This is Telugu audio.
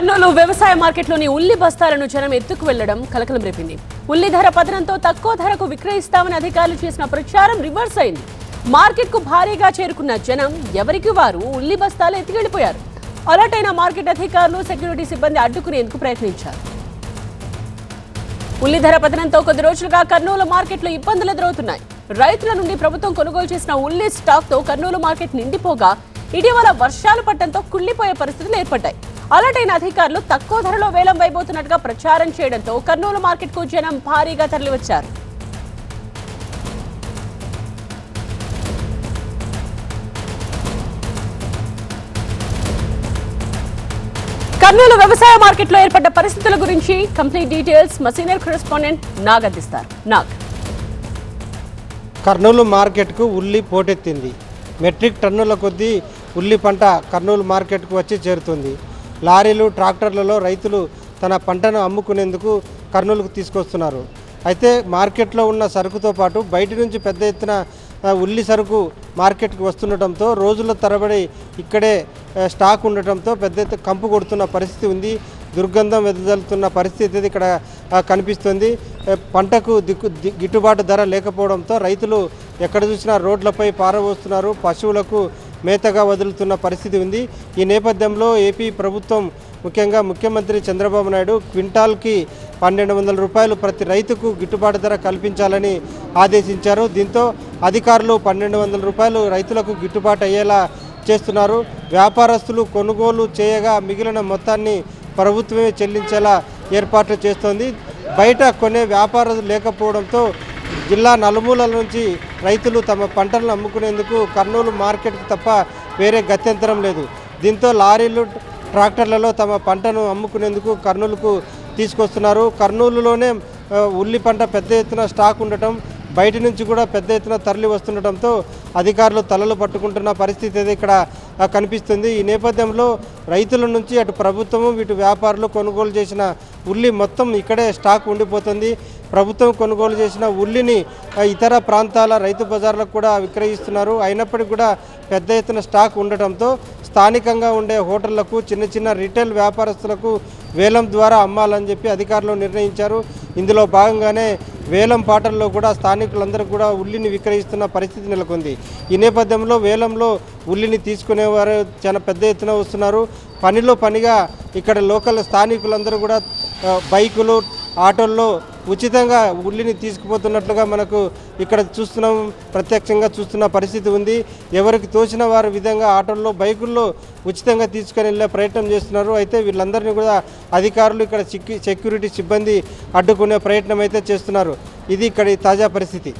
కర్నూలు వ్యవసాయ మార్కెట్లోని ఉల్లి బస్తాలను జనం ఎత్తుకు వెళ్ళడం కలకలం రేపింది. ఉల్లి ధర పతనంతో తక్కువ ధరకు విక్రయిస్తామని అధికారులు చేసిన ప్రచారం రివర్స్ అయింది. మార్కెట్కు భారీగా చేరుకున్న జనం ఎవరికి వారు ఉల్లి బస్తాలు ఎత్తుకెళ్ళిపోయారు అలర్ట్ అయిన మార్కెట్ అధికారులు సెక్యూరిటీ సిబ్బంది అడ్డుకునేందుకు ప్రయత్నించారు. ఉల్లి ధర పతనంతో కొద్ది రోజులుగా కర్నూలు మార్కెట్లో ఇబ్బందులు ఎదురవుతున్నాయి. రైతుల నుండి ప్రభుత్వం కొనుగోలు చేసిన ఉల్లి స్టాక్తో కర్నూలు మార్కెట్ నిండిపోగా ఇటీవల వర్షాలు పట్టడంతో కుళ్ళిపోయే పరిస్థితులు ఏర్పడ్డాయి. అలర్ట్ అయిన అధికారులు తక్కువ ధరలో వేలం వైబోతున్నట్టుగా ప్రచారం చేయడంతో కర్నూలు మార్కెట్కు జనం భారీగా తరలివచ్చారు. కర్నూలు వ్యవసాయ మార్కెట్లో ఏర్పడ్డ పరిస్థితుల గురించి కంప్లీట్ డీటెయిల్స్ మా సీనియర్ కరెస్పాండెంట్ నాగ్ అందిస్తారు. నాగ్. కర్నూలు మార్కెట్కు ఉల్లి పోటెత్తింది. మెట్రిక్ టన్నుల కొద్దీ ఉల్లి పంట కర్నూలు మార్కెట్కు వచ్చి చేరుతుంది. లారీలు ట్రాక్టర్లలో రైతులు తన పంటను అమ్ముకునేందుకు కర్నూలుకు తీసుకొస్తున్నారు. అయితే మార్కెట్లో ఉన్న సరుకుతో పాటు బయట నుంచి పెద్ద ఎత్తున ఉల్లి సరుకు మార్కెట్కి వస్తుండటంతో రోజుల తరబడి ఇక్కడే స్టాక్ ఉండటంతో పెద్ద ఎత్తు కంపు కొడుతున్న పరిస్థితి ఉంది. దుర్గంధం వెదజల్లుతున్న పరిస్థితి ఇక్కడ కనిపిస్తుంది. పంటకు దిక్కు గిట్టుబాటు ధర లేకపోవడంతో రైతులు ఎక్కడ చూసినా రోడ్లపై పారబోస్తున్నారు. పశువులకు మేతగా వదులుతున్న పరిస్థితి ఉంది. ఈ నేపథ్యంలో ఏపీ ప్రభుత్వం ముఖ్యంగా ముఖ్యమంత్రి చంద్రబాబు నాయుడు క్వింటాల్కి పన్నెండు వందల రూపాయలు ప్రతి రైతుకు గిట్టుబాటు ధర కల్పించాలని ఆదేశించారు. దీంతో అధికారులు పన్నెండు వందల రూపాయలు రైతులకు గిట్టుబాటు అయ్యేలా చేస్తున్నారు. వ్యాపారస్తులు కొనుగోలు చేయగా మిగిలిన మొత్తాన్ని ప్రభుత్వమే చెల్లించేలా ఏర్పాట్లు చేస్తోంది. బయట కొనే వ్యాపారులు లేకపోవడంతో జిల్లా నలుమూలల నుంచి రైతులు తమ పంటలను అమ్ముకునేందుకు కర్నూలు మార్కెట్కి తప్ప వేరే గత్యంతరం లేదు. దీంతో లారీలు ట్రాక్టర్లలో తమ పంటను అమ్ముకునేందుకు కర్నూలుకు తీసుకొస్తున్నారు. కర్నూలులోనే ఉల్లి పంట పెద్ద ఎత్తున స్టాక్ ఉండటం బయట నుంచి కూడా పెద్ద ఎత్తున తరలి వస్తుండటంతో అధికారులు తలలు పట్టుకుంటున్న పరిస్థితి అయితే ఇక్కడ కనిపిస్తుంది. ఈ నేపథ్యంలో రైతుల నుంచి అటు ప్రభుత్వము వీటి వ్యాపారులు కొనుగోలు చేసిన ఉల్లి మొత్తం ఇక్కడే స్టాక్ ఉండిపోతుంది. ప్రభుత్వం కొనుగోలు చేసిన ఉల్లిని ఇతర ప్రాంతాల రైతు బజార్లకు కూడా విక్రయిస్తున్నారు. అయినప్పటికీ కూడా పెద్ద ఎత్తున స్టాక్ ఉండటంతో స్థానికంగా ఉండే హోటళ్ళకు చిన్న చిన్న రిటైల్ వ్యాపారస్తులకు వేలం ద్వారా అమ్మాలని చెప్పి అధికారులు నిర్ణయించారు. ఇందులో భాగంగానే వేలం పాటల్లో కూడా స్థానికులందరూ కూడా ఉల్లిని విక్రయిస్తున్న పరిస్థితి నెలకొంది. ఈ నేపథ్యంలో వేలంలో ఉల్లిని తీసుకునేవారు. చాలా పెద్ద ఎత్తున వస్తున్నారు. పనిలో పనిగా ఇక్కడ లోకల్ స్థానికులందరూ కూడా బైకులు ఆటోల్లో ఉచితంగా ఉల్లిని తీసుకుపోతున్నట్లుగా మనకు ఇక్కడ చూస్తున్నాం. ప్రత్యక్షంగా చూస్తున్న పరిస్థితి ఉంది. ఎవరికి తోచిన వారి విధంగా ఆటోల్లో బైకుల్లో ఉచితంగా తీసుకొని వెళ్ళే ప్రయత్నం చేస్తున్నారు. అయితే వీళ్ళందరినీ కూడా అధికారులు ఇక్కడ సెక్యూరిటీ సిబ్బంది అడ్డుకునే ప్రయత్నం అయితే చేస్తున్నారు. ఇది ఇక్కడ తాజా పరిస్థితి.